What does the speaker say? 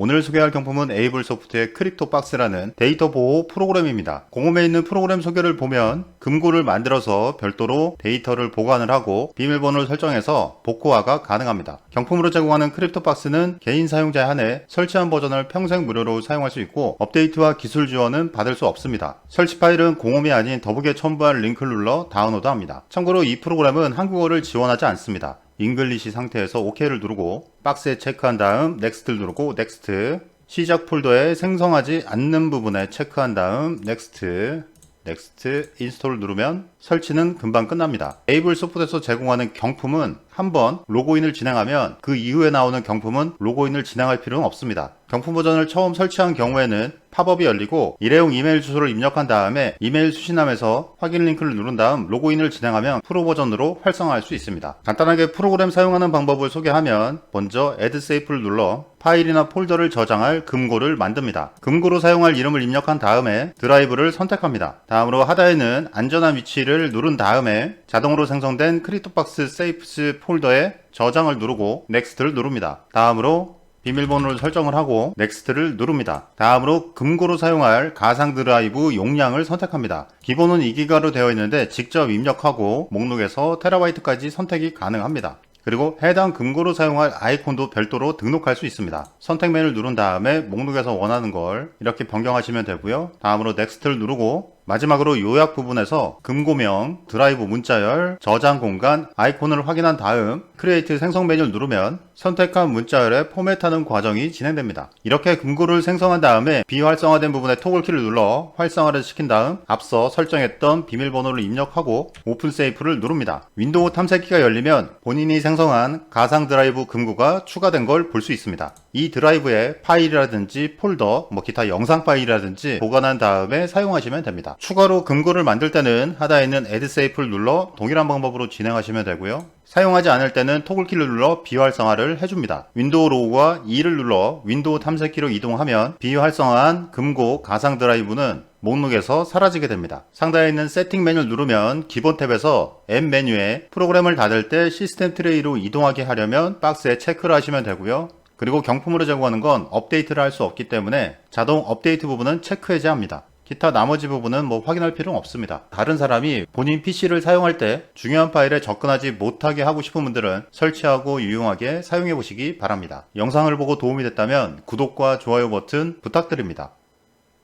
오늘 소개할 경품은 에이블 소프트의 크립토 박스라는 데이터 보호 프로그램입니다. 공홈에 있는 프로그램 소개를 보면 금고를 만들어서 별도로 데이터를 보관을 하고 비밀번호를 설정해서 복구화가 가능합니다. 경품으로 제공하는 크립토 박스는 개인 사용자에 한해 설치한 버전을 평생 무료로 사용할 수 있고 업데이트와 기술 지원은 받을 수 없습니다. 설치 파일은 공홈이 아닌 더북에 첨부한 링크를 눌러 다운로드합니다. 참고로 이 프로그램은 한국어를 지원하지 않습니다. 잉글리시 상태에서 OK를 누르고 박스에 체크한 다음 넥스트를 누르고 넥스트 시작 폴더에 생성하지 않는 부분에 체크한 다음 넥스트 넥스트 인스톨을 누르면 설치는 금방 끝납니다. 에이블 소프트에서 제공하는 경품은 한번 로그인을 진행하면 그 이후에 나오는 경품은 로그인을 진행할 필요는 없습니다. 경품 버전을 처음 설치한 경우에는 팝업이 열리고 일회용 이메일 주소를 입력한 다음에 이메일 수신함에서 확인 링크를 누른 다음 로그인을 진행하면 프로 버전으로 활성화할 수 있습니다. 간단하게 프로그램 사용하는 방법을 소개하면 먼저 Add Safe를 눌러 파일이나 폴더를 저장할 금고를 만듭니다. 금고로 사용할 이름을 입력한 다음에 드라이브를 선택합니다. 다음으로 하단에는 안전한 위치를 누른 다음에 자동으로 생성된 크리토박스 세이프스 폴더에 저장을 누르고 넥스트를 누릅니다. 다음으로 비밀번호를 설정을 하고 넥스트를 누릅니다. 다음으로 금고로 사용할 가상 드라이브 용량을 선택합니다. 기본은 2기가로 되어 있는데 직접 입력하고 목록에서 테라바이트까지 선택이 가능합니다. 그리고 해당 금고로 사용할 아이콘도 별도로 등록할 수 있습니다. 선택 메뉴를 누른 다음에 목록에서 원하는 걸 이렇게 변경하시면 되고요. 다음으로 넥스트를 누르고 마지막으로 요약 부분에서 금고명, 드라이브 문자열, 저장 공간, 아이콘을 확인한 다음 크리에이트 생성 메뉴를 누르면 선택한 문자열에 포맷하는 과정이 진행됩니다. 이렇게 금고를 생성한 다음에 비활성화된 부분에 토글키를 눌러 활성화를 시킨 다음 앞서 설정했던 비밀번호를 입력하고 오픈 세이프를 누릅니다. 윈도우 탐색기가 열리면 본인이 생성한 가상 드라이브 금고가 추가된 걸 볼 수 있습니다. 이 드라이브에 파일이라든지 폴더, 뭐 기타 영상 파일이라든지 보관한 다음에 사용하시면 됩니다. 추가로 금고를 만들 때는 하단에 있는 Add Safe를 눌러 동일한 방법으로 진행하시면 되고요. 사용하지 않을 때는 토글키를 눌러 비활성화를 해줍니다. 윈도우 로우와 E를 눌러 윈도우 탐색기로 이동하면 비활성화한 금고 가상 드라이브는 목록에서 사라지게 됩니다. 상단에 있는 세팅 메뉴를 누르면 기본 탭에서 M 메뉴에 프로그램을 닫을 때 시스템 트레이로 이동하게 하려면 박스에 체크를 하시면 되고요. 그리고 경품으로 제공하는 건 업데이트를 할 수 없기 때문에 자동 업데이트 부분은 체크 해제합니다. 기타 나머지 부분은 뭐 확인할 필요는 없습니다. 다른 사람이 본인 PC를 사용할 때 중요한 파일에 접근하지 못하게 하고 싶은 분들은 설치하고 유용하게 사용해 보시기 바랍니다. 영상을 보고 도움이 됐다면 구독과 좋아요 버튼 부탁드립니다.